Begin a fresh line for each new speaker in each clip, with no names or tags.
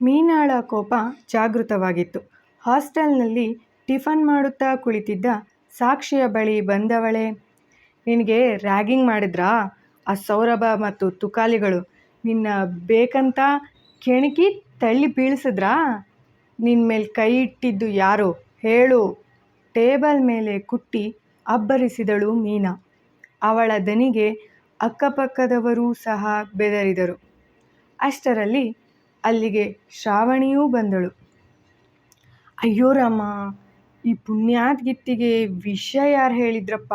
ಮೀನಾಳ ಕೋಪ ಜಾಗೃತವಾಗಿತ್ತು. ಹಾಸ್ಟೆಲ್ನಲ್ಲಿ ಟಿಫನ್ ಮಾಡುತ್ತಾ ಕುಳಿತಿದ್ದ ಸಾಕ್ಷಿಯ ಬಳಿ ಬಂದವಳೇ, ನಿನಗೆ ರ್ಯಾಗಿಂಗ್ ಮಾಡಿದ್ರಾ ಆ ಸೌರಭ ಮತ್ತು ತುಕಾಲಿಗಳು? ನಿನ್ನ ಬೇಕಂತ ಕೆಣಕಿ ತಳ್ಳಿ ಬೀಳಿಸಿದ್ರಾ ನಿನ್ನ ಮೇಲೆ ಕೈ ಇಟ್ಟಿದ್ದು ಯಾರು ಹೇಳು ಟೇಬಲ್ ಮೇಲೆ ಕುಟ್ಟಿ ಅಬ್ಬರಿಸಿದಳು ಮೀನಾ. ಅವಳ ದನಿಗೆ ಅಕ್ಕಪಕ್ಕದವರೂ ಸಹ ಬೆದರಿದರು. ಅಷ್ಟರಲ್ಲಿ ಅಲ್ಲಿಗೆ ಶ್ರಾವಣಿಯೂ ಬಂದಳು. ಅಯ್ಯೋ ರಾಮ, ಈ ಪುಣ್ಯಾತ್ಗಿತ್ತಿಗೆ ವಿಷಯ ಯಾರು ಹೇಳಿದ್ರಪ್ಪ?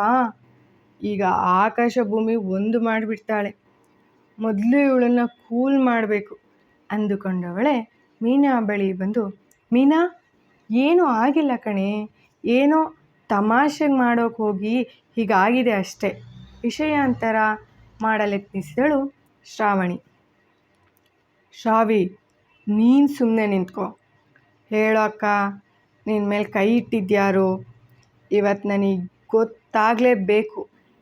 ಈಗ ಆಕಾಶ ಭೂಮಿ ಒಂದು ಮಾಡಿಬಿಡ್ತಾಳೆ. ಮೊದಲು ಇವಳನ್ನು ಕೂಲ್ ಮಾಡಬೇಕು. ಅಂದುಕೊಂಡವಳೆ ಮೀನಾ ಬಳಿ ಬಂದು, ಮೀನಾ, ಏನೂ ಆಗಿಲ್ಲ ಕಣೆ. ಏನೋ ತಮಾಷೆಗೆ ಮಾಡೋಕೆ ಹೋಗಿ ಹೀಗಾಗಿದೆ ಅಷ್ಟೇ. ವಿಷಯಾಂತರ ಮಾಡಲೆತ್ನಿಸಿದಳು ಶ್ರಾವಣಿ. ಶ್ರಾವಿ, ನೀನ್ ಸುಮ್ಮನೆ ನಿಂತ್ಕೋ. ಹೇಳೋಕ್ಕ ನಿನ್ನ ಮೇಲೆ ಕೈ ಇಟ್ಟಿದ್ಯಾರು? ಇವತ್ತು ನನಗೆ ಗೊತ್ತಾಗಲೇಬೇಕು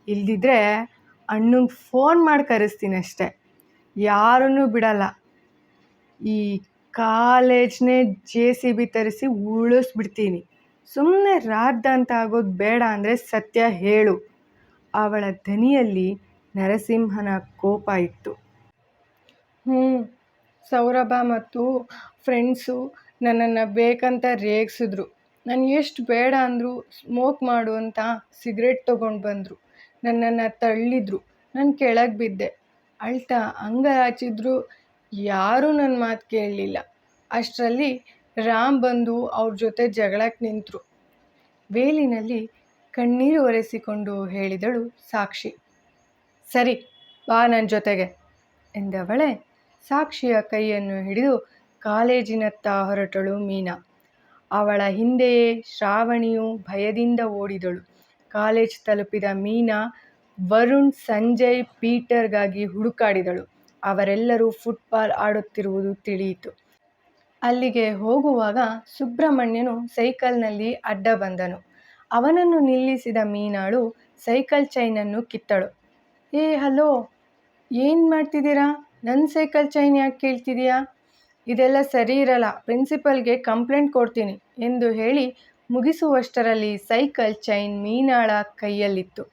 ಇಲ್ದಿದ್ರೆ ಅಣ್ಣಂಗೆ ಫೋನ್ ಮಾಡಿ ಕರೆಸ್ತೀನಿ ಅಷ್ಟೆ ಯಾರನ್ನೂ ಬಿಡಲ್ಲ. ಈ ಕಾಲೇಜ್ನೇ ಜೆ ಸಿ ಬಿ ತರಿಸಿ ಸುಮ್ಮನೆ ಸುಮ್ನೆ ಅಂತ ಆಗೋದು ಬೇಡ ಅಂದರೆ ಸತ್ಯ ಹೇಳು. ಅವಳ ದನಿಯಲ್ಲಿ ನರಸಿಂಹನ ಕೋಪ ಇತ್ತು. ಹೂಂ, ಸೌರಭ ಮತ್ತು ಫ್ರೆಂಡ್ಸು ನನ್ನನ್ನು ಬೇಕಂತ ರೇಗಿಸಿದ್ರು ನಾನು ಎಷ್ಟು ಬೇಡ ಅಂದರೂ ಸ್ಮೋಕ್ ಮಾಡು ಅಂತ ಸಿಗರೇಟ್ ತೊಗೊಂಡು ಬಂದರು ನನ್ನನ್ನು ತಳ್ಳಿದ್ರು. ನಾನು ಕೆಳಗೆ ಬಿದ್ದೆ. ಅಳ್ತಾ ಅಂಗಲಾಚಿದ್ರೂ ಯಾರೂ ನನ್ನ ಮಾತು ಕೇಳಲಿಲ್ಲ ಅಷ್ಟರಲ್ಲಿ ರಾಮ್ ಬಂದು ಅವ್ರ ಜೊತೆ ಜಗಳಕ್ಕೆ ನಿಂತ್ರು. ವೇಲಿನಲ್ಲಿ ಕಣ್ಣೀರು ಒರೆಸಿಕೊಂಡು ಹೇಳಿದಳು ಸಾಕ್ಷಿ. ಸರಿ, ಬಾ ನನ್ನ ಜೊತೆಗೆ ಎಂದವಳೇ ಸಾಕ್ಷಿಯ ಕೈಯನ್ನು ಹಿಡಿದು ಕಾಲೇಜಿನತ್ತ ಹೊರಟಳು ಮೀನಾ. ಅವಳ ಹಿಂದೆಯೇ ಶ್ರಾವಣಿಯು ಭಯದಿಂದ ಓಡಿದಳು. ಕಾಲೇಜ್ ತಲುಪಿದ ಮೀನಾ ವರುಣ್, ಸಂಜಯ್, ಪೀಟರ್ಗಾಗಿ ಹುಡುಕಾಡಿದಳು. ಅವರೆಲ್ಲರೂ ಫುಟ್ಬಾಲ್ ಆಡುತ್ತಿರುವುದು ತಿಳಿಯಿತು. ಅಲ್ಲಿಗೆ ಹೋಗುವಾಗ ಸುಬ್ರಹ್ಮಣ್ಯನು ಸೈಕಲ್ನಲ್ಲಿ ಅಡ್ಡ ಬಂದನು. ಅವನನ್ನು ನಿಲ್ಲಿಸಿದ ಮೀನಾಳು ಸೈಕಲ್ ಚೈನನ್ನು ಕಿತ್ತಳು. ಏ ಹಲೋ, ಏನು ಮಾಡ್ತಿದೀರ? ನನ್ ಸೈಕಲ್ ಚೈನ್ ಯಾಕೆ ಕೇಳ್ತಿದೆಯಾ ಇದೆಲ್ಲ ಸರಿ ಇರಲ್ಲ, ಪ್ರಿನ್ಸಿಪಲ್ಗೆ ಕಂಪ್ಲೇಂಟ್ ಕೊಡ್ತೀನಿ ಎಂದು ಹೇಳಿ ಮುಗಿಸುವಷ್ಟರಲ್ಲಿ ಸೈಕಲ್ ಚೈನ್ ಮೀನಾಳ ಕೈಯಲ್ಲಿತ್ತು.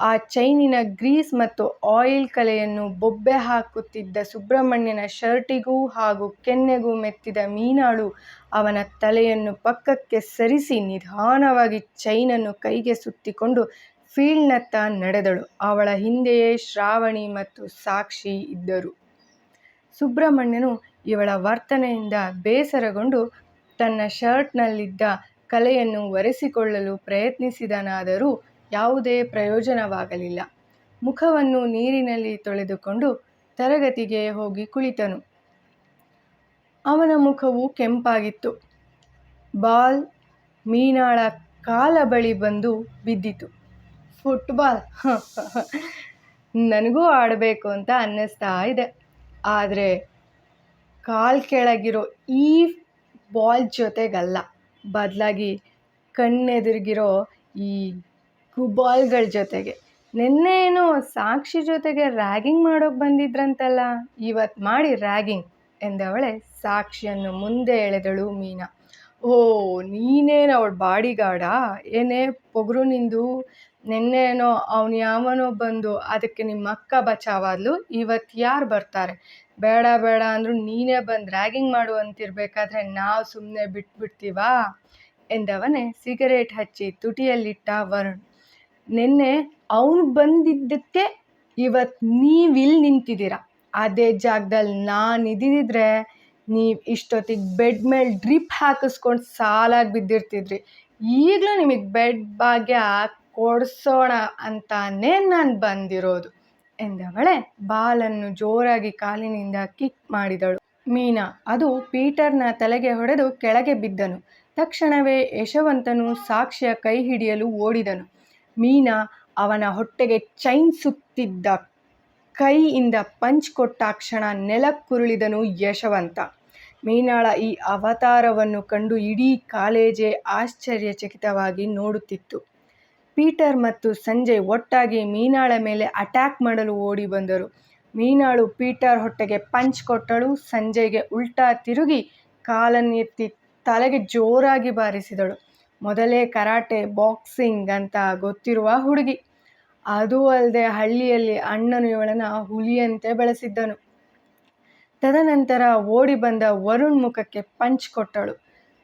ಆ ಚೈನಿನ ಗ್ರೀಸ್ ಮತ್ತು ಆಯಿಲ್ ಕಲೆಯನ್ನು ಬೊಬ್ಬೆ ಹಾಕುತ್ತಿದ್ದ ಸುಬ್ರಹ್ಮಣ್ಯನ ಶರ್ಟಿಗೂ ಹಾಗೂ ಕೆನ್ನೆಗೂ ಮೆತ್ತಿದ ಮೀನಾಳು ಅವನ ತಲೆಯನ್ನು ಪಕ್ಕಕ್ಕೆ ಸರಿಸಿ ನಿಧಾನವಾಗಿ ಚೈನನ್ನು ಕೈಗೆ ಸುತ್ತಿಕೊಂಡು ಫೀಲ್ಡ್ನತ್ತ ನಡೆದಳು. ಅವಳ ಹಿಂದೆಯೇ ಶ್ರಾವಣಿ ಮತ್ತು ಸಾಕ್ಷಿ ಇದ್ದರು. ಸುಬ್ರಹ್ಮಣ್ಯನು ಇವಳ ವರ್ತನೆಯಿಂದ ಬೇಸರಗೊಂಡು ತನ್ನ ಶರ್ಟ್ನಲ್ಲಿದ್ದ ಕಲೆಯನ್ನು ಒರೆಸಿಕೊಳ್ಳಲು ಪ್ರಯತ್ನಿಸಿದನಾದರೂ ಯಾವುದೇ ಪ್ರಯೋಜನವಾಗಲಿಲ್ಲ. ಮುಖವನ್ನು ನೀರಿನಲ್ಲಿ ತೊಳೆದುಕೊಂಡು ತರಗತಿಗೆ ಹೋಗಿ ಕುಳಿತನು. ಅವನ ಮುಖವು ಕೆಂಪಾಗಿತ್ತು. ಬಾಲ್ ಮೀನಾಳ ಕಾಲ ಬಳಿ ಬಂದು ಬಿದ್ದಿತು. ಫುಟ್ಬಾಲ್ ನನಗೂ ಆಡಬೇಕು ಅಂತ ಅನ್ನಿಸ್ತಾ ಇದೆ. ಆದರೆ ಕಾಲ್ ಕೆಳಗಿರೋ ಈ ಬಾಲ್ ಜೊತೆಗಲ್ಲ, ಬದಲಾಗಿ ಕಣ್ಣೆದುರಿಗಿರೋ ಈ ಬಾಲ್ಗಳ ಜೊತೆಗೆ. ನಿನ್ನೆ ಏನು ಸಾಕ್ಷಿ ಜೊತೆಗೆ ರ್ಯಾಗಿಂಗ್ ಮಾಡೋಕೆ ಬಂದಿದ್ರಂತಲ್ಲ, ಇವತ್ತು ಮಾಡಿ ರ್ಯಾಗಿಂಗ್ ಎಂದವಳೆ ಸಾಕ್ಷಿಯನ್ನು ಮುಂದೆ ಎಳೆದಳು ಮೀನಾ. ಓ ನೀನೇನು ಅವಳ ಬಾಡಿಗಾರ್ಡಾ? ಏನೇ ಪೊಗರು ನಿಂದು? ನೆನ್ನೆ ಅವ್ನು ಯಾವನೋ ಬಂದು ಅದಕ್ಕೆ ನಿಮ್ಮ ಅಕ್ಕ ಬಚಾವಾದ್ಲು, ಇವತ್ತು ಯಾರು ಬರ್ತಾರೆ? ಬೇಡ ಬೇಡ ಅಂದ್ರು ನೀನೇ ಬಂದು ರ್ಯಾಗಿಂಗ್ ಮಾಡು ಅಂತಿರ್ಬೇಕಾದ್ರೆ ನಾವ್ ಸುಮ್ಮನೆ ಬಿಟ್ಬಿಡ್ತೀವಾ? ಎಂದವನೇ ಸಿಗರೇಟ್ ಹಚ್ಚಿ ತುಟಿಯಲ್ಲಿಟ್ಟ ವರುಣ್. ನಿನ್ನೆ ಅವನು ಬಂದಿದ್ದಕ್ಕೆ ಇವತ್ ನೀವಿಲ್ಲಿ ನಿಂತಿದ್ದೀರಾ ಅದೇ ಜಾಗದಲ್ಲಿ ನಾನು ಇದ್ದಿದ್ರೆ ನೀವು ಇಷ್ಟೊತ್ತಿಗೆ ಬೆಡ್ ಮೇಲೆ ಡ್ರಿಪ್ ಹಾಕಿಸ್ಕೊಂಡು ಸಾಲಾಗಿ ಬಿದ್ದಿರ್ತಿದ್ರಿ. ಈಗಲೂ ನಿಮಗೆ ಬೆಡ್ ಭಾಗ್ಯ ಕೊಡ್ಸೋಣ ಅಂತಾನೇ ನಾನು ಬಂದಿರೋದು ಎಂದವಳೆ ಬಾಲನ್ನು ಜೋರಾಗಿ ಕಾಲಿನಿಂದ ಕಿಕ್ ಮಾಡಿದಳು. ಮೀನಾ, ಅದು ಪೀಟರ್ನ ತಲೆಗೆ ಹೊಡೆದು ಕೆಳಗೆ ಬಿದ್ದನು. ತಕ್ಷಣವೇ ಯಶವಂತನು ಸಾಕ್ಷಿಯ ಕೈ ಹಿಡಿಯಲು ಓಡಿದನು. ಮೀನಾ, ಅವನ ಹೊಟ್ಟೆಗೆ ಚೈನ್ ಸುತ್ತಿದ್ದ ಕೈಯಿಂದ ಪಂಚ್ ಕೊಟ್ಟಾಕ್ಷಣ ನೆಲಕ್ಕುರುಳಿದನು ಯಶವಂತ. ಮೀನಾಳ ಈ ಅವತಾರವನ್ನು ಕಂಡು ಇಡೀ ಕಾಲೇಜೇ ಆಶ್ಚರ್ಯಚಕಿತವಾಗಿ ನೋಡುತ್ತಿತ್ತು. ಪೀಟರ್ ಮತ್ತು ಸಂಜಯ್ ಒಟ್ಟಾಗಿ ಮೀನಾಳ ಮೇಲೆ ಅಟ್ಯಾಕ್ ಮಾಡಲು ಓಡಿ ಬಂದರು. ಮೀನಾಳು ಪೀಟರ್ ಹೊಟ್ಟೆಗೆ ಪಂಚ್ ಕೊಟ್ಟಳು. ಸಂಜೆಗೆ ಉಲ್ಟಾ ತಿರುಗಿ ಕಾಲನ್ನು ಎತ್ತಿ ತಲೆಗೆ ಜೋರಾಗಿ ಬಾರಿಸಿದಳು. ಮೊದಲೇ ಕರಾಟೆ, ಬಾಕ್ಸಿಂಗ್ ಅಂತ ಗೊತ್ತಿರುವ ಹುಡುಗಿ. ಅದೂ ಅಲ್ಲದೆ ಹಳ್ಳಿಯಲ್ಲಿ ಅಣ್ಣನು ಇವಳನ್ನು ಹುಲಿಯಂತೆ ಬೆಳೆಸಿದ್ದನು. ತದನಂತರ ಓಡಿ ಬಂದ ವರುಣ್ ಮುಖಕ್ಕೆ ಪಂಚ್ ಕೊಟ್ಟಳು.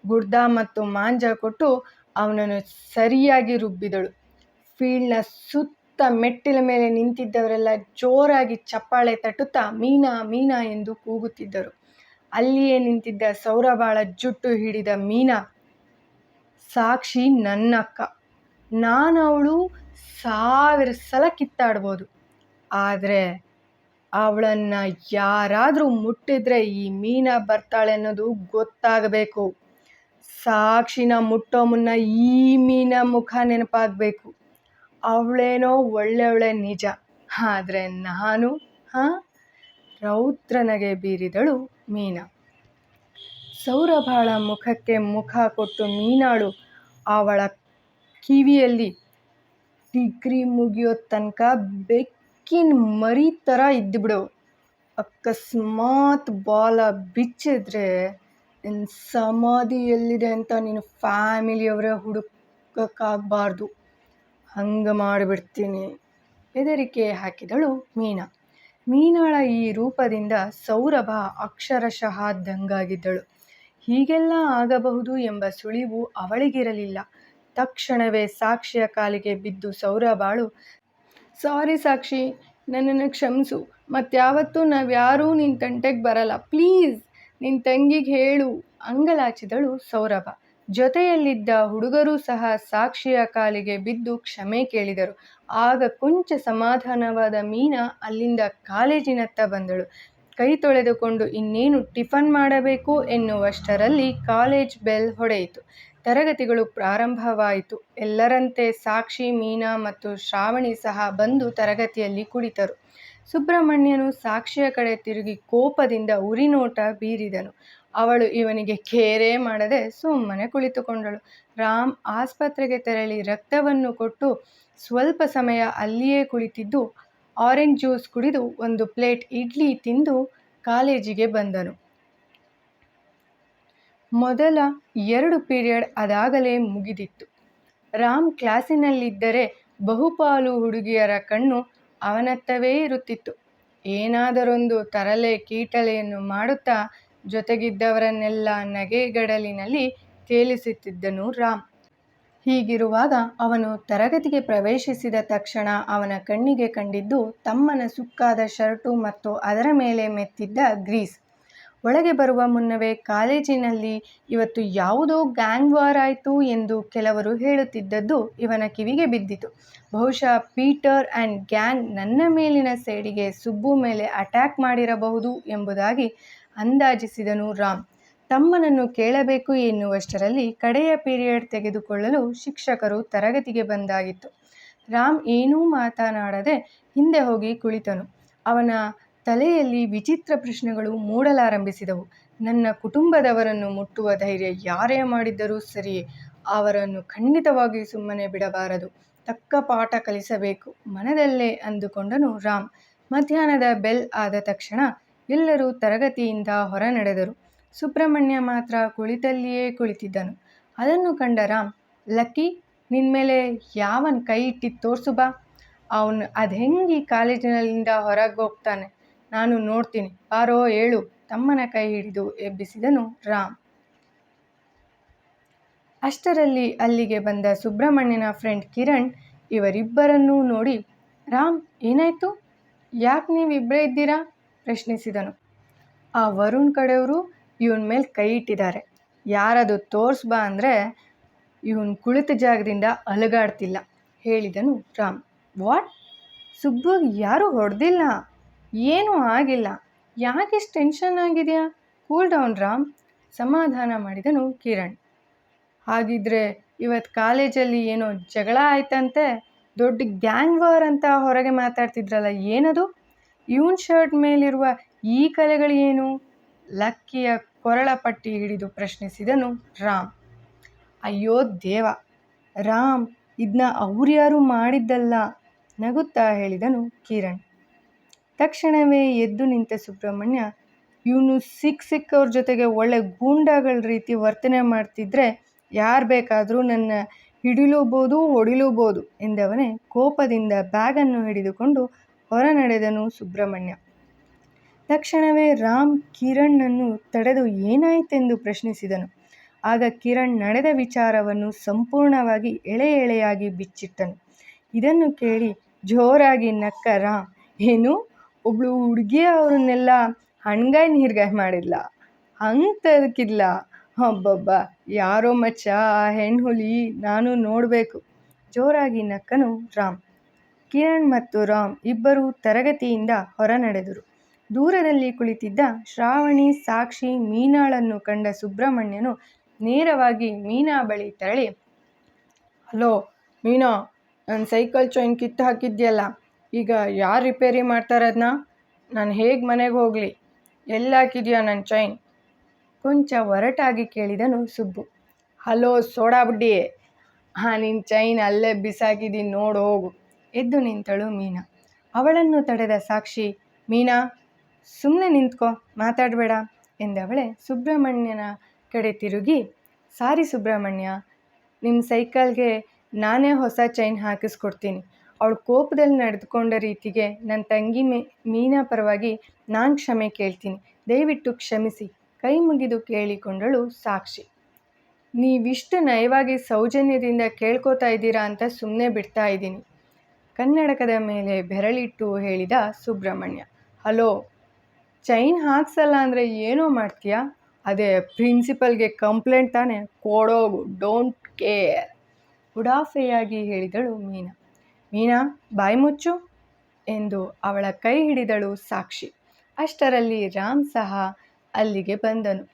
ಗುಡ್ದ ಮತ್ತು ಮಾಂಜ ಕೊಟ್ಟು ಅವನನ್ನು ಸರಿಯಾಗಿ ರುಬ್ಬಿದಳು. ಫೀಲ್ಡ್ನ ಸುತ್ತ ಮೆಟ್ಟಿಲ ಮೇಲೆ ನಿಂತಿದ್ದವರೆಲ್ಲ ಜೋರಾಗಿ ಚಪ್ಪಾಳೆ ತಟ್ಟುತ್ತಾ ಮೀನಾ ಮೀನಾ ಎಂದು ಕೂಗುತ್ತಿದ್ದರು. ಅಲ್ಲಿಯೇ ನಿಂತಿದ್ದ ಸೌರಬಾಳ ಜುಟ್ಟು ಹಿಡಿದ ಮೀನಾ, ಸಾಕ್ಷಿ ನನ್ನಕ್ಕ ನಾನು ಅವಳು ಸಾವಿರ ಸಲ ಕಿತ್ತಾಡ್ಬೋದು. ಆದರೆ ಅವಳನ್ನು ಯಾರಾದರೂ ಮುಟ್ಟಿದ್ರೆ ಈ ಮೀನಾ ಬರ್ತಾಳೆ ಅನ್ನೋದು ಗೊತ್ತಾಗಬೇಕು. ಸಾಕ್ಷಿನ ಮುಟ್ಟೋ ಮುನ್ನ ಈ ಮೀನ ಮುಖ ನೆನಪಾಗಬೇಕು. ಅವಳೇನೋ ಒಳ್ಳೆಯವಳೆ ನಿಜ. ಆದರೆ ನಾನು, ಹಾಂ? ರೌದ್ರನಗೆ ಬೀರಿದಳು ಮೀನಾ. ಸೌರಭಾಳ ಮುಖಕ್ಕೆ ಮುಖ ಕೊಟ್ಟು ಮೀನಾಳು ಅವಳ ಕಿವಿಯಲ್ಲಿ ಡಿಗ್ರಿ ಮುಗಿಯೋ ತನಕ ಬೆಕ್ಕಿನ ಮರಿ ಥರ ಇದ್ದುಬಿಡು ಅಕಸ್ಮಾತ್ ಬಾಲ ಬಿಚ್ಚಿದ್ರೆ ನಿನ್ನ ಸಮಾಧಿ ಎಲ್ಲಿದೆ ಅಂತ ನಿನ್ನ ಫ್ಯಾಮಿಲಿಯವರೇ ಹುಡುಕಕ್ಕಾಗಬಾರ್ದು. ಹಂಗೆ ಮಾಡಿಬಿಡ್ತೀನಿ. ಹೆದರಿಕೆ ಹಾಕಿದಳು ಮೀನಾ. ಮೀನಾಳ ಈ ರೂಪದಿಂದ ಸೌರಭ ಅಕ್ಷರಶಃ ದಂಗಾಗಿದ್ದಳು. ಹೀಗೆಲ್ಲ ಆಗಬಹುದು ಎಂಬ ಸುಳಿವು ಅವಳಿಗಿರಲಿಲ್ಲ. ತಕ್ಷಣವೇ ಸಾಕ್ಷಿಯ ಕಾಲಿಗೆ ಬಿದ್ದು ಸೌರಭಾಳು, ಸಾರಿ ಸಾಕ್ಷಿ, ನನ್ನನ್ನು ಕ್ಷಮಿಸು. ಮತ್ತಾವತ್ತೂ ನಾವ್ಯಾರೂ ನಿನ್ನ ತಂಟೆಗೆ ಬರಲ್ಲ. ಪ್ಲೀಸ್ ನಿನ್ನ ತಂಗಿಗೆ ಹೇಳು. ಅಂಗಲಾಚಿದಳು ಸೌರಭ. ಜೊತೆಯಲ್ಲಿದ್ದ ಹುಡುಗರೂ ಸಹ ಸಾಕ್ಷಿಯ ಕಾಲಿಗೆ ಬಿದ್ದು ಕ್ಷಮೆ ಕೇಳಿದರು. ಆಗ ಕೊಂಚ ಸಮಾಧಾನವಾದ ಮೀನಾ ಅಲ್ಲಿಂದ ಕಾಲೇಜಿನತ್ತ ಬಂದಳು. ಕೈ ತೊಳೆದುಕೊಂಡು ಇನ್ನೇನು ಟಿಫನ್ ಮಾಡಬೇಕು ಎನ್ನುವಷ್ಟರಲ್ಲಿ ಕಾಲೇಜ್ ಬೆಲ್ ಹೊಡೆಯಿತು. ತರಗತಿಗಳು ಪ್ರಾರಂಭವಾಯಿತು. ಎಲ್ಲರಂತೆ ಸಾಕ್ಷಿ, ಮೀನಾ ಮತ್ತು ಶ್ರಾವಣಿ ಸಹ ಬಂದು ತರಗತಿಯಲ್ಲಿ ಕುಳಿತರು. ಸುಬ್ರಹ್ಮಣ್ಯನು ಸಾಕ್ಷಿಯ ಕಡೆ ತಿರುಗಿ ಕೋಪದಿಂದ ಉರಿನೋಟ ಬೀರಿದನು. ಅವಳು ಇವನಿಗೆ ಖೇರೆ ಮಾಡದೆ ಸುಮ್ಮನೆ ಕುಳಿತುಕೊಂಡಳು. ರಾಮ್ ಆಸ್ಪತ್ರೆಗೆ ತೆರಳಿ ರಕ್ತವನ್ನು ಕೊಟ್ಟು ಸ್ವಲ್ಪ ಸಮಯ ಅಲ್ಲಿಯೇ ಕುಳಿತಿದ್ದು, ಆರೆಂಜ್ ಜ್ಯೂಸ್ ಕುಡಿದು ಒಂದು ಪ್ಲೇಟ್ ಇಡ್ಲಿ ತಿಂದು ಕಾಲೇಜಿಗೆ ಬಂದನು. ಮೊದಲ ಎರಡು ಪೀರಿಯಡ್ ಅದಾಗಲೇ ಮುಗಿದಿತ್ತು. ರಾಮ್ ಕ್ಲಾಸಿನಲ್ಲಿದ್ದರೆ ಬಹುಪಾಲು ಹುಡುಗಿಯರ ಕಣ್ಣು ಅವನತ್ತವೇ ಇರುತ್ತಿತ್ತು. ಏನಾದರೊಂದು ತರಲೆ ಕೀಟಲೆಯನ್ನು ಮಾಡುತ್ತಾ ಜೊತೆಗಿದ್ದವರನ್ನೆಲ್ಲ ನಗೆಗಡಲಿನಲ್ಲಿ ತೇಲಿಸುತ್ತಿದ್ದನು ರಾಮ್. ಹೀಗಿರುವಾಗ ಅವನು ತರಗತಿಗೆ ಪ್ರವೇಶಿಸಿದ ತಕ್ಷಣ ಅವನ ಕಣ್ಣಿಗೆ ಕಂಡಿದ್ದು ತಮ್ಮನ ಸುಕ್ಕಾದ ಶರ್ಟು ಮತ್ತು ಅದರ ಮೇಲೆ ಮೆತ್ತಿದ್ದ ಗ್ರೀಸ್. ಒಳಗೆ ಬರುವ ಮುನ್ನವೇ ಕಾಲೇಜಿನಲ್ಲಿ ಇವತ್ತು ಯಾವುದೋ ಗ್ಯಾಂಗ್ ವಾರ್ ಆಯಿತು ಎಂದು ಕೆಲವರು ಹೇಳುತ್ತಿದ್ದದ್ದು ಇವನ ಕಿವಿಗೆ ಬಿದ್ದಿತು. ಬಹುಶಃ ಪೀಟರ್ ಆ್ಯಂಡ್ ಗ್ಯಾಂಗ್ ನನ್ನ ಮೇಲಿನ ಸೇಡಿಗೆ ಸುಬ್ಬು ಮೇಲೆ ಅಟ್ಯಾಕ್ ಮಾಡಿರಬಹುದು ಎಂಬುದಾಗಿ ಅಂದಾಜಿಸಿದನು ರಾಮ್. ತಮ್ಮನನ್ನು ಕೇಳಬೇಕು ಎನ್ನುವಷ್ಟರಲ್ಲಿ ಕಡೆಯ ಪೀರಿಯಡ್ ತೆಗೆದುಕೊಳ್ಳಲು ಶಿಕ್ಷಕರು ತರಗತಿಗೆ ಬಂದಾಗಿತ್ತು. ರಾಮ್ ಏನೂ ಮಾತನಾಡದೆ ಹಿಂದೆ ಹೋಗಿ ಕುಳಿತನು. ಅವನ ತಲೆಯಲ್ಲಿ ವಿಚಿತ್ರ ಪ್ರಶ್ನೆಗಳು ಮೂಡಲಾರಂಭಿಸಿದವು. ನನ್ನ ಕುಟುಂಬದವರನ್ನು ಮುಟ್ಟುವ ಧೈರ್ಯ ಯಾರೇ ಮಾಡಿದ್ದರೂ ಸರಿಯೇ, ಅವರನ್ನು ಖಂಡಿತವಾಗಿ ಸುಮ್ಮನೆ ಬಿಡಬಾರದು. ತಕ್ಕ ಪಾಠ ಕಲಿಸಬೇಕು, ಮನದಲ್ಲೇ ಅಂದುಕೊಂಡನು ರಾಮ್. ಮಧ್ಯಾಹ್ನದ ಬೆಲ್ ಆದ ತಕ್ಷಣ ಎಲ್ಲರೂ ತರಗತಿಯಿಂದ ಹೊರ ನಡೆದರು ಸುಬ್ರಹ್ಮಣ್ಯ ಮಾತ್ರ ಕುಳಿತಲ್ಲಿಯೇ ಕುಳಿತಿದ್ದನು. ಅದನ್ನು ಕಂಡ ರಾಮ್, ಲಕ್ಕಿ, ನಿನ್ಮೇಲೆ ಯಾವನ್ ಕೈ ಇಟ್ಟಿದ್ದು ತೋರ್ಸು ಬಾ. ಅವನು ಅದು ಹೆಂಗೆ ಕಾಲೇಜಿನಲ್ಲಿಂದ ಹೊರಗೆ ಹೋಗ್ತಾನೆ ನಾನು ನೋಡ್ತೀನಿ. ಬಾರೋ, ಏಳು. ತಮ್ಮನ ಕೈ ಹಿಡಿದು ಎಬ್ಬಿಸಿದನು ರಾಮ್. ಅಷ್ಟರಲ್ಲಿ ಅಲ್ಲಿಗೆ ಬಂದ ಸುಬ್ರಹ್ಮಣ್ಯನ ಫ್ರೆಂಡ್ ಕಿರಣ್ ಇವರಿಬ್ಬರನ್ನೂ ನೋಡಿ, ರಾಮ್, ಏನಾಯ್ತು? ಯಾಕೆ ನೀವಿಬ್ಬರೇ ಇದ್ದೀರಾ? ಪ್ರಶ್ನಿಸಿದನು. ಆ ವರುಣ್ ಕಡೆಯವರು ಇವನ ಮೇಲೆ ಕೈ ಇಟ್ಟಿದ್ದಾರೆ. ಯಾರದು ತೋರಿಸ್ಬಾ ಅಂದರೆ ಇವನ್ ಕುಳಿತ ಜಾಗದಿಂದ ಅಲುಗಾಡ್ತಿಲ್ಲ, ಹೇಳಿದನು ರಾಮ್. ವಾಟ್? ಸುಬ್ಬು ಯಾರೂ ಹೊಡೆದಿಲ್ಲ? ಏನೂ ಆಗಿಲ್ಲ. ಯಾಕಿಷ್ಟು ಟೆನ್ಷನ್ ಆಗಿದೆಯಾ? ಕೂಲ್ ಡೌನ್ ರಾಮ್, ಸಮಾಧಾನ ಮಾಡಿದನು ಕಿರಣ್. ಹಾಗಿದ್ರೆ ಇವತ್ತು ಕಾಲೇಜಲ್ಲಿ ಏನೋ ಜಗಳ ಆಯ್ತಂತೆ, ದೊಡ್ಡ ಗ್ಯಾಂಗ್ ವಾರ್ ಅಂತ ಹೊರಗೆ ಮಾತಾಡ್ತಿದ್ರಲ್ಲ, ಏನದು? ಇವನ್ ಶರ್ಟ್ ಮೇಲಿರುವ ಈ ಕಲೆಗಳು ಏನು ಲಕ್ಕಿಯ ಕೊರಳ ಪಟ್ಟಿ ಹಿಡಿದು ಪ್ರಶ್ನಿಸಿದನು ರಾಮ್. ಅಯ್ಯೋ ದೇವ, ರಾಮ್ ಇದನ್ನ ಅವ್ರ್ಯಾರು ಮಾಡಿದ್ದಲ್ಲ? ನಗುತ್ತಾ ಹೇಳಿದನು ಕಿರಣ್. ತಕ್ಷಣವೇ ಎದ್ದು ನಿಂತ ಸುಬ್ರಹ್ಮಣ್ಯ, ಇವನು ಸಿಕ್ ಸಿಕ್ಕವ್ರ ಜೊತೆಗೆ ಒಳ್ಳೆ ಗೂಂಡಾಗಳ ರೀತಿ ವರ್ತನೆ ಮಾಡ್ತಿದ್ರೆ ಯಾರು ಬೇಕಾದರೂ ನನ್ನ ಹಿಡಿಲೂಬೋದು, ಹೊಡಿಲೂಬೋದು ಎಂದವನೇ ಕೋಪದಿಂದ ಬ್ಯಾಗನ್ನು ಹಿಡಿದುಕೊಂಡು ಹೊರ ನಡೆದನು ಸುಬ್ರಹ್ಮಣ್ಯ. ತಕ್ಷಣವೇ ರಾಮ್ ಕಿರಣ್ಣನ್ನು ತಡೆದು ಏನಾಯಿತೆಂದು ಪ್ರಶ್ನಿಸಿದನು. ಆಗ ಕಿರಣ್ ನಡೆದ ವಿಚಾರವನ್ನು ಸಂಪೂರ್ಣವಾಗಿ ಎಳೆ ಎಳೆಯಾಗಿ ಬಿಚ್ಚಿಟ್ಟನು. ಇದನ್ನು ಕೇಳಿ ಜೋರಾಗಿ ನಕ್ಕ ರಾಮ್, ಏನು? ಒಬ್ಳು ಹುಡುಗಿ ಅವ್ರನ್ನೆಲ್ಲ ಹಣ್ಗಾಯ್ ನೀರ್ಗಾಯ್ ಮಾಡಿಲ್ಲ ಹಂಗೆ ಹಬ್ಬಬ್ಬ ಯಾರೋ ಮಚ್ಚ, ಆ ಹೆಣ್ಹುಲಿ, ನಾನು ನೋಡಬೇಕು. ಜೋರಾಗಿ ನಕ್ಕನು ರಾಮ್. ಕಿರಣ್ ಮತ್ತು ರಾಮ್ ಇಬ್ಬರೂ ತರಗತಿಯಿಂದ ಹೊರ ನಡೆದರು ದೂರದಲ್ಲಿ ಕುಳಿತಿದ್ದ ಶ್ರಾವಣಿ, ಸಾಕ್ಷಿ, ಮೀನಾಳನ್ನು ಕಂಡ ಸುಬ್ರಹ್ಮಣ್ಯನು ನೇರವಾಗಿ ಮೀನಾ ಬಳಿ ತೆರಳಿ, ಹಲೋ, ಮೀನಾ ನನ್ನ ಸೈಕಲ್ ಚೈನ್ ಕಿತ್ತು ಹಾಕಿದ್ಯಲ್ಲ, ಈಗ ಯಾರು ರಿಪೇರಿ ಮಾಡ್ತಾರದನ್ನ ನಾನು ಹೇಗೆ ಮನೆಗೆ ಹೋಗಲಿ? ಎಲ್ಲ ಹಾಕಿದ್ಯಾ ನನ್ನ ಚೈನ್? ಕೊಂಚ ಒರಟಾಗಿ ಕೇಳಿದನು ಸುಬ್ಬು, ಹಲೋ ಸೋಡಾ ಬುಡ್ಡಿ ಹಾಂ ನಿನ್ನ ಚೈನ್ ಅಲ್ಲೇ ಬಿಸಾಕಿದ್ದೀನಿ ನೋಡು ಹೋಗು. ಎದ್ದು ನಿಂತಳು ಮೀನಾ. ಅವಳನ್ನು ತಡೆದ ಸಾಕ್ಷಿ, ಮೀನಾ ಸುಮ್ಮನೆ ನಿಂತ್ಕೋ, ಮಾತಾಡಬೇಡ ಎಂದವಳೆ ಸುಬ್ರಹ್ಮಣ್ಯನ ಕಡೆ ತಿರುಗಿ, ಸಾರಿ ಸುಬ್ರಹ್ಮಣ್ಯ ನಿಮ್ಮ ಸೈಕಲ್ಗೆ ನಾನೇ ಹೊಸ ಚೈನ್ ಹಾಕಿಸ್ಕೊಡ್ತೀನಿ. ಅವಳು ಕೋಪದಲ್ಲಿ ನಡೆದುಕೊಂಡ ರೀತಿಗೆ ನನ್ನ ತಂಗಿ ಮೇ, ಮೀನಾ ಪರವಾಗಿ ನಾನು ಕ್ಷಮೆ ಕೇಳ್ತೀನಿ. ದಯವಿಟ್ಟು ಕ್ಷಮಿಸಿ ಕೈ ಮುಗಿದು ಕೇಳಿಕೊಂಡಳು ಸಾಕ್ಷಿ. ನೀವಿಷ್ಟು ನಯವಾಗಿ ಸೌಜನ್ಯದಿಂದ ಕೇಳ್ಕೊತಾ ಇದ್ದೀರಾ ಅಂತ ಸುಮ್ಮನೆ ಬಿಡ್ತಾ ಇದ್ದೀನಿ. ಕನ್ನಡಕದ ಮೇಲೆ ಬೆರಳಿಟ್ಟು ಹೇಳಿದ ಸುಬ್ರಹ್ಮಣ್ಯ, ಹಲೋ, ಚೈನ್ ಹಾಕ್ಸಲ್ಲ ಅಂದರೆ ಏನೋ ಮಾಡ್ತೀಯಾ? ಅದೇ ಪ್ರಿನ್ಸಿಪಲ್ಗೆ ಕಂಪ್ಲೇಂಟ್ ತಾನೆ? ಕೊಡೋಗು, ಡೋಂಟ್ ಕೇರ್. ಉಡಾಫೆಯಾಗಿ ಹೇಳಿದಳು ಮೀನಾ. ಮೀನಾ, ಬಾಯಿ ಮುಚ್ಚು ಎಂದು ಅವಳ ಕೈ ಹಿಡಿದಳು ಸಾಕ್ಷಿ. ಅಷ್ಟರಲ್ಲಿ ರಾಮ್ ಸಹ ಅಲ್ಲಿಗೆ ಬಂದನು.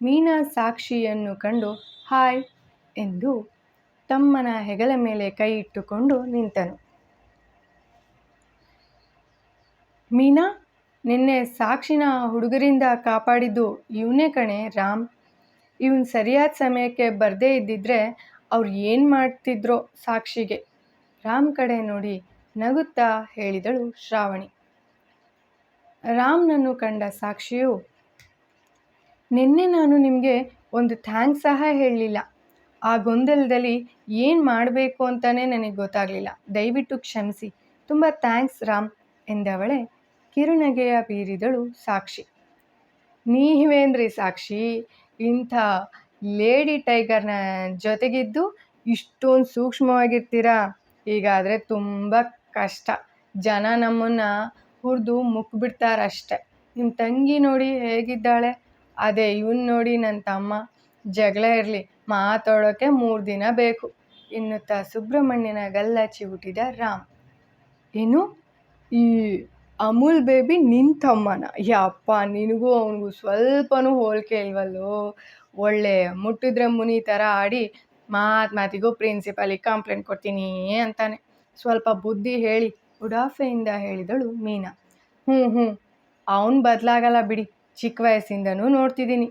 ಮೀನಾ ಸಾಕ್ಷಿಯನ್ನು ಕಂಡು, ಹಾಯ್ ಎಂದು ತಮ್ಮನ ಹೆಗಲ ಮೇಲೆ ಕೈ ಇಟ್ಟುಕೊಂಡು ನಿಂತನು. ಮೀನಾ, ನಿನ್ನೆ ಸಾಕ್ಷಿನ ಹುಡುಗರಿಂದ ಕಾಪಾಡಿದ್ದು ಇವನೇ ಕಣೆ ರಾಮ್. ಇವನು ಸರಿಯಾದ ಸಮಯಕ್ಕೆ ಬರದೇ ಇದ್ದಿದ್ರೆ ಅವ್ರು ಏನು ಮಾಡ್ತಿದ್ರೋ ಸಾಕ್ಷಿಗೆ. ರಾಮ್ ಕಡೆ ನೋಡಿ ನಗುತ್ತಾ ಹೇಳಿದಳು ಶ್ರಾವಣಿ. ರಾಮ್ನನ್ನು ಕಂಡ ಸಾಕ್ಷಿಯು, ನಿನ್ನೆ ನಾನು ನಿಮಗೆ ಒಂದು ಥ್ಯಾಂಕ್ಸ್ ಸಹ ಹೇಳಲಿಲ್ಲ. ಆ ಗೊಂದಲದಲ್ಲಿ ಏನು ಮಾಡಬೇಕು ಅಂತಲೇ ನನಗೆ ಗೊತ್ತಾಗಲಿಲ್ಲ. ದಯವಿಟ್ಟು ಕ್ಷಮಿಸಿ. ತುಂಬ ಥ್ಯಾಂಕ್ಸ್ ರಾಮ್, ಎಂದವಳೆ ಕಿರುನಗೆಯ ಬೀರಿದಳು ಸಾಕ್ಷಿ. ನೀವೇನ್ರಿ ಸಾಕ್ಷಿ, ಇಂಥ ಲೇಡಿ ಟೈಗರ್ನ ಜೊತೆಗಿದ್ದು ಇಷ್ಟೊಂದು ಸೂಕ್ಷ್ಮವಾಗಿರ್ತೀರಾ? ಈಗಾದರೆ ತುಂಬ ಕಷ್ಟ. ಜನ ನಮ್ಮನ್ನು ಹುರಿದು ಮುಕ್ಬಿಡ್ತಾರಷ್ಟೆ. ನಿಮ್ಮ ತಂಗಿ ನೋಡಿ ಹೇಗಿದ್ದಾಳೆ? ಅದೇ ಇವನ್ ನೋಡಿ ನನ್ನ ತಮ್ಮ. ಜಗಳ ಇರಲಿ ಮಾತಾಡೋಕ್ಕೆ ಮೂರು ದಿನ ಬೇಕು ಇನ್ನುತ್ತ ಸುಬ್ರಹ್ಮಣ್ಯನ ಗಲ್ಲ ಹುಟ್ಟಿದ ರಾಮ್. ಏನು? ಈ ಅಮೂಲ್ ಬೇಬಿ ನಿನ್ನ ತಮ್ಮನ. ಯಪ್ಪ ನಿನಗೂ ಅವನಿಗೂ ಸ್ವಲ್ಪನೂ ಹೋಲಿಕೆ ಇಲ್ವಲ್ಲೋ? ಒಳ್ಳೆ ಮುಟ್ಟಿದ್ರೆ ಮುನಿ ಥರ ಆಡಿ ಮಾತು ಮಾತಿಗೂ ಪ್ರಿನ್ಸಿಪಾಲಿಗೆ ಕಂಪ್ಲೇಂಟ್ ಕೊಡ್ತೀನಿ ಅಂತಾನೆ. ಸ್ವಲ್ಪ ಬುದ್ಧಿ ಹೇಳಿ, ಉಡಾಫೆಯಿಂದ ಹೇಳಿದಳು ಮೀನಾ. ಹ್ಞೂ ಹ್ಞೂ ಅವನು ಬದಲಾಗಲ್ಲ ಬಿಡಿ, ಚಿಕ್ಕ ವಯಸ್ಸಿಂದನೂ ನೋಡ್ತಿದ್ದೀನಿ.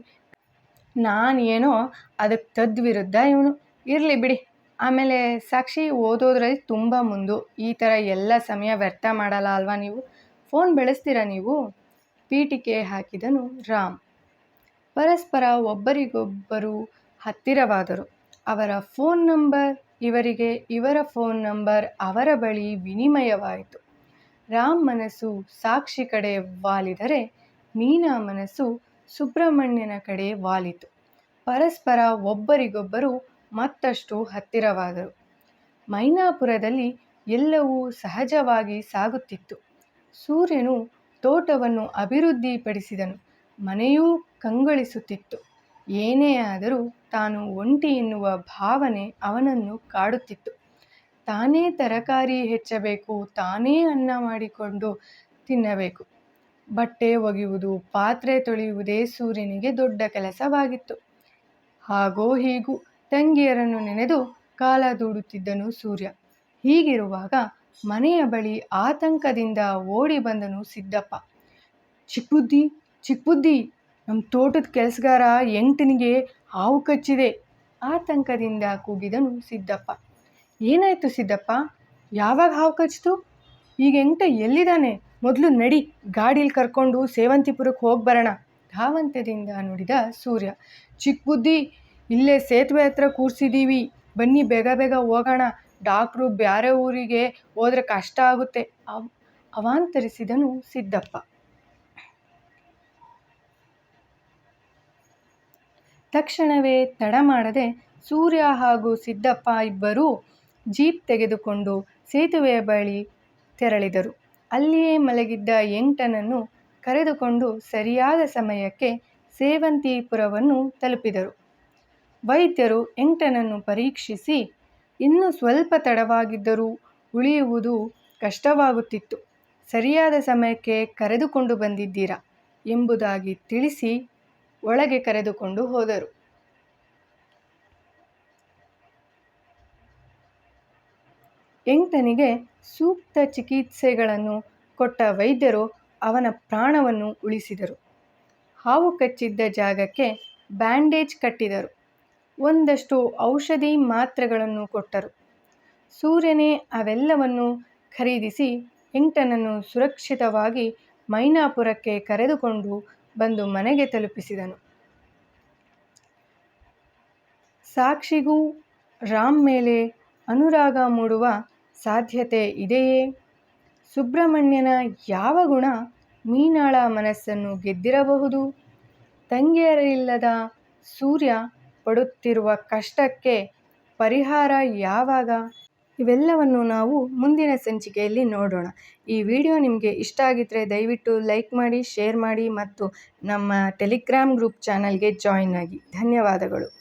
ನಾನು ಏನೋ ಅದಕ್ಕೆ ತದ್ವಿರುದ್ಧ ಇವನು. ಇರಲಿ ಬಿಡಿ, ಆಮೇಲೆ ಸಾಕ್ಷಿ ಓದೋದ್ರಲ್ಲಿ ತುಂಬ ಮುಂದು. ಈ ಥರ ಎಲ್ಲ ಸಮಯ ವ್ಯರ್ಥ ಮಾಡಲ್ಲ ಅಲ್ವಾ ನೀವು? ಫೋನ್ ಬೆಳೆಸ್ತೀರಾ ನೀವು? ಪೀಟಿಕೆ ಹಾಕಿದನು ರಾಮ್. ಪರಸ್ಪರ ಒಬ್ಬರಿಗೊಬ್ಬರು ಹತ್ತಿರವಾದರು. ಅವರ ಫೋನ್ ನಂಬರ್, ಇವರಿಗೆ ಇವರ ಫೋನ್ ನಂಬರ್, ಅವರ ಬಳಿ ವಿನಿಮಯವಾಯಿತು. ರಾಮ್ ಮನಸ್ಸು ಸಾಕ್ಷಿ ಕಡೆ ವಾಲಿದರೆ ಮೀನಾ ಮನಸ್ಸು ಸುಬ್ರಹ್ಮಣ್ಯನ ಕಡೆ ವಾಲಿತು. ಪರಸ್ಪರ ಒಬ್ಬರಿಗೊಬ್ಬರು ಮತ್ತಷ್ಟು ಹತ್ತಿರವಾದರು. ಮೈನಾಪುರದಲ್ಲಿ ಎಲ್ಲವೂ ಸಹಜವಾಗಿ ಸಾಗುತ್ತಿತ್ತು. ಸೂರ್ಯನು ತೋಟವನ್ನು ಅಭಿವೃದ್ಧಿಪಡಿಸಿದನು. ಮನೆಯೂ ಕಂಗೊಳಿಸುತ್ತಿತ್ತು. ಏನೇ ಆದರೂ ತಾನು ಒಂಟಿ ಎನ್ನುವ ಭಾವನೆ ಅವನನ್ನು ಕಾಡುತ್ತಿತ್ತು. ತಾನೇ ತರಕಾರಿ ಹೆಚ್ಚಬೇಕು, ತಾನೇ ಅನ್ನ ಮಾಡಿಕೊಂಡು ತಿನ್ನಬೇಕು. ಬಟ್ಟೆ ಒಗೆಯುವುದು, ಪಾತ್ರೆ ತೊಳೆಯುವುದೇ ಸೂರ್ಯನಿಗೆ ದೊಡ್ಡ ಕೆಲಸವಾಗಿತ್ತು. ಹಾಗೋ ಹೀಗೂ ತಂಗಿಯರನ್ನು ನೆನೆದು ಕಾಲ ದೂಡುತ್ತಿದ್ದನು ಸೂರ್ಯ. ಹೀಗಿರುವಾಗ ಮನೆಯ ಬಳಿ ಆತಂಕದಿಂದ ಓಡಿ ಬಂದನು ಸಿದ್ದಪ್ಪ. ಚಿಕ್ಕಬುದ್ದಿ ಚಿಕ್ಕಬುದ್ದಿ ನಮ್ಮ ತೋಟದ ಕೆಲಸಗಾರ ಎಂಟನಿಗೆ ಹಾವು ಕಚ್ಚಿದೆ. ಆತಂಕದಿಂದ ಕೂಗಿದನು ಸಿದ್ದಪ್ಪ. ಏನಾಯಿತು ಸಿದ್ದಪ್ಪ? ಯಾವಾಗ ಹಾವು ಕಚ್ಚಿತು? ಈಗ ಎಂಟ ಎಲ್ಲಿದ್ದಾನೆ? ಮೊದಲು ನಡಿ, ಗಾಡೀಲಿ ಕರ್ಕೊಂಡು ಸೇವಂತಿಪುರಕ್ಕೆ ಹೋಗಿ ಬರೋಣ. ಧಾವಂತದಿಂದ ನುಡಿದ ಸೂರ್ಯ. ಚಿಕ್ಕ ಬುದ್ಧಿ ಇಲ್ಲೇ ಸೇತುವೆ ಹತ್ರ ಕೂರಿಸಿದ್ದೀವಿ ಬನ್ನಿ, ಬೇಗ ಬೇಗ ಹೋಗೋಣ. ಡಾಕ್ಟ್ರು ಬೇರೆ ಊರಿಗೆ ಹೋದ್ರೆ ಕಷ್ಟ ಆಗುತ್ತೆ. ಅವ್ ಅವಾಂತರಿಸಿದನು ಸಿದ್ದಪ್ಪ. ತಕ್ಷಣವೇ ತಡ ಮಾಡದೆ ಸೂರ್ಯ ಹಾಗೂ ಸಿದ್ದಪ್ಪ ಇಬ್ಬರೂ ಜೀಪ್ ತೆಗೆದುಕೊಂಡು ಸೇತುವೆಯ ಬಳಿ ತೆರಳಿದರು. ಅಲ್ಲಿಯೇ ಮಲಗಿದ್ದ ಎಂಟನನ್ನು ಕರೆದುಕೊಂಡು ಸರಿಯಾದ ಸಮಯಕ್ಕೆ ಸೇವಂತಿಪುರವನ್ನು ತಲುಪಿದರು. ವೈದ್ಯರು ಎಂಟನನ್ನು ಪರೀಕ್ಷಿಸಿ ಇನ್ನೂ ಸ್ವಲ್ಪ ತಡವಾಗಿದ್ದರೂ ಉಳಿಯುವುದು ಕಷ್ಟವಾಗುತ್ತಿತ್ತು. ಸರಿಯಾದ ಸಮಯಕ್ಕೆ ಕರೆದುಕೊಂಡು ಬಂದಿದ್ದೀರಾ ಎಂಬುದಾಗಿ ತಿಳಿಸಿ ಒಳಗೆ ಕರೆದುಕೊಂಡು ಹೋದರು. ಎಂಟನಿಗೆ ಸೂಕ್ತ ಚಿಕಿತ್ಸೆಗಳನ್ನು ಕೊಟ್ಟ ವೈದ್ಯರು ಅವನ ಪ್ರಾಣವನ್ನು ಉಳಿಸಿದರು. ಹಾವು ಕಚ್ಚಿದ್ದ ಜಾಗಕ್ಕೆ ಬ್ಯಾಂಡೇಜ್ ಕಟ್ಟಿದರು. ಒಂದಷ್ಟು ಔಷಧಿ ಮಾತ್ರೆಗಳನ್ನು ಕೊಟ್ಟರು. ಸೂರ್ಯನೇ ಅವೆಲ್ಲವನ್ನು ಖರೀದಿಸಿ ಎಂಟನನ್ನು ಸುರಕ್ಷಿತವಾಗಿ ಮೈನಾಪುರಕ್ಕೆ ಕರೆದುಕೊಂಡು ಬಂದು ಮನೆಗೆ ತಲುಪಿಸಿದನು. ಸಾಕ್ಷಿಗೂ ರಾಮ್ ಮೇಲೆ ಅನುರಾಗ ಮೂಡುವ ಸಾಧ್ಯತೆ ಇದೆಯೇ? ಸುಬ್ರಹ್ಮಣ್ಯನ ಯಾವ ಗುಣ ಮೀನಾಳ ಮನಸ್ಸನ್ನು ಗೆದ್ದಿರಬಹುದು? ತಂಗಿಯರಿಲ್ಲದ ಸೂರ್ಯ ಪಡುತ್ತಿರುವ ಕಷ್ಟಕ್ಕೆ ಪರಿಹಾರ ಯಾವಾಗ? ಇವೆಲ್ಲವನ್ನು ನಾವು ಮುಂದಿನ ಸಂಚಿಕೆಯಲ್ಲಿ ನೋಡೋಣ. ಈ ವಿಡಿಯೋ ನಿಮಗೆ ಇಷ್ಟ ಆಗಿದ್ದರೆ ದಯವಿಟ್ಟು ಲೈಕ್ ಮಾಡಿ, ಶೇರ್ ಮಾಡಿ ಮತ್ತು ನಮ್ಮ ಟೆಲಿಗ್ರಾಮ್ ಗ್ರೂಪ್ ಚಾನಲ್ಗೆ ಜಾಯಿನ್ ಆಗಿ. ಧನ್ಯವಾದಗಳು.